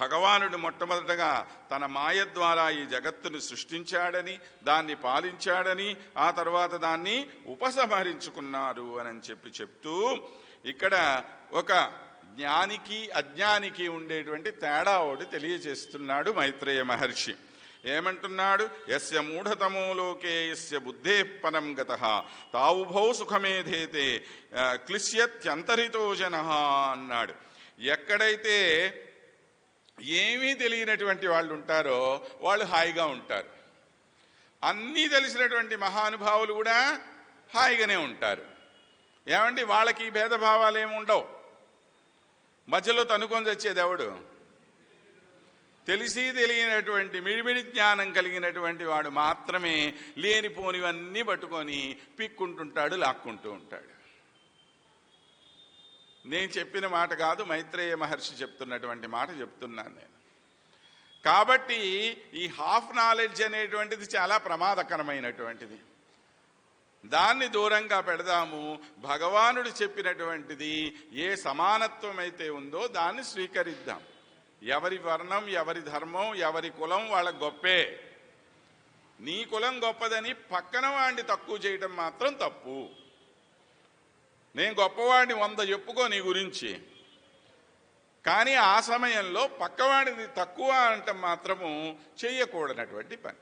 భగవానుడు మొట్టమొదటగా తన మాయ ద్వారా ఈ జగత్తును సృష్టించాడని దాన్ని పాలించాడని ఆ తర్వాత దాన్ని ఉపసంహరించుకున్నారు అని చెప్పి చెప్తూ ఇక్కడ ఒక జ్ఞానికి అజ్ఞానికి ఉండేటువంటి తేడా ఒకటి తెలియజేస్తున్నాడు మైత్రేయ మహర్షి. ఏమంటున్నాడు? యస్య మూఢతమో లోకే యస్య బుద్ధే పరం గత. తావుభౌ సుఖమేధేతే క్లిశ్యత్యంతరితో జన అన్నాడు. ఎక్కడైతే ఏమీ తెలియనటువంటి వాళ్ళు ఉంటారో వాళ్ళు హాయిగా ఉంటారు. అన్నీ తెలిసినటువంటి మహానుభావులు కూడా హాయిగానే ఉంటారు. ఏమండి? వాళ్ళకి భేదభావాలు ఏమి ఉండవు. మధ్యలో తనుకొని తెచ్చేది ఎవడు? తెలిసి తెలియనటువంటి మిడిమిడి జ్ఞానం కలిగినటువంటి వాడు మాత్రమే లేనిపోనివన్నీ పట్టుకొని పిక్కుంటుంటాడు లాక్కుంటూ ఉంటాడు. నేను చెప్పిన మాట కాదు మైత్రేయ మహర్షి చెప్తున్నటువంటి మాట చెప్తున్నాను నేను. కాబట్టి ఈ హాఫ్ నాలెడ్జ్ అనేటువంటిది చాలా ప్రమాదకరమైనటువంటిది. దాన్ని దూరంగా పెడదాము భగవానుడు చెప్పినటువంటిది ఏ సమానత్వం అయితే ఉందో దాన్ని స్వీకరిద్దాం. ఎవరి వర్ణం ఎవరి ధర్మం ఎవరి కులం వాళ్ళ గొప్పే. నీ కులం గొప్పదని పక్కన వాడిని తక్కువ చేయడం మాత్రం తప్పు. నేను గొప్పవాడిని వంద చెప్పుకో నీ గురించి. కానీ ఆ సమయంలో పక్కవాడిది తక్కువ అంటే మాత్రము చేయకూడనటువంటి పని.